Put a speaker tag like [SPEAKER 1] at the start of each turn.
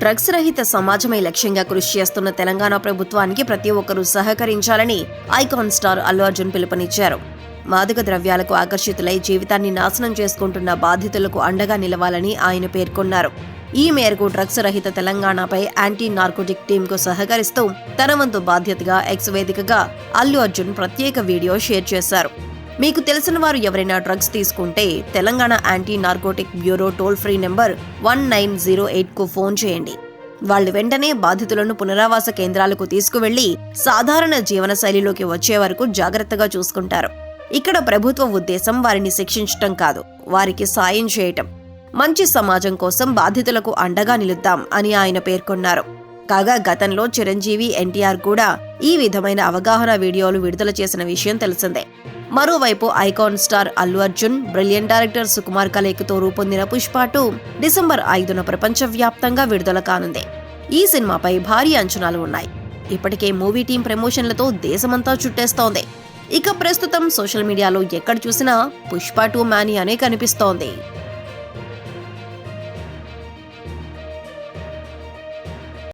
[SPEAKER 1] Drugs రహిత సమాజమే లక్ష్యంగా కృషి చేస్తున్న తెలంగాణ ప్రభుత్వానికి ప్రతి ఒక్కరూ సహకరించాలని ఐకాన్ స్టార్ అల్లు అర్జున్ పిలుపునిచ్చారు. మాదక ద్రవ్యాలకు ఆకర్షితులై జీవితాన్ని నాశనం చేసుకుంటున్న బాధితులకు అండగా నిలవాలని ఆయన పేర్కొన్నారు. ఈ మేరకు డ్రగ్స్ రహిత తెలంగాణపై యాంటీ నార్కోటిక్ టీంకు సహకరిస్తూ తన వంతు బాధ్యతగా ఎక్స్ వేదికగా అల్లు అర్జున్ ప్రత్యేక వీడియో షేర్ చేశారు. మీకు తెలిసిన వారు ఎవరైనా డ్రగ్స్ తీసుకుంటే Telangana anti narcotic bureau toll free number one nine zero ఎయిట్కు phone చేయండి. వాళ్ళు వెంటనే బాధితులను పునరావాస కేంద్రాలకు తీసుకువెళ్ళి సాధారణ జీవన శైలిలోకి వచ్చే వరకు జాగ్రత్తగా చూసుకుంటారు. ఇక్కడ ప్రభుత్వ ఉద్దేశం వారిని శిక్షించటం కాదు వారికి సాయం చేయటం. మంచి సమాజం కోసం బాధితులకు అండగా నిలుద్దాం అని ఆయన పేర్కొన్నారు. కాగా గతంలో చిరంజీవి ఎన్టీఆర్ కూడా ఈ విధమైన అవగాహన వీడియోలు విడుదల చేసిన విషయం తెలిసిందే. మరోవైపు icon star Allu Arjun brilliant director Sukumar కలేకుతో రూపొందిన పుష్ప టూ డిసెంబర్ ఐదున ప్రపంచవ్యాప్తంగా విడుదల కానుంది. ఈ సినిమాపై భారీ అంచనాలు ఉన్నాయి. ఇప్పటికే మూవీ టీం ప్రమోషన్లతో దేశమంతా చుట్టేస్తోంది. ఇక ప్రస్తుతం సోషల్ మీడియాలో ఎక్కడ చూసినా పుష్ప టూ మ్యానీ అనే కనిపిస్తోంది.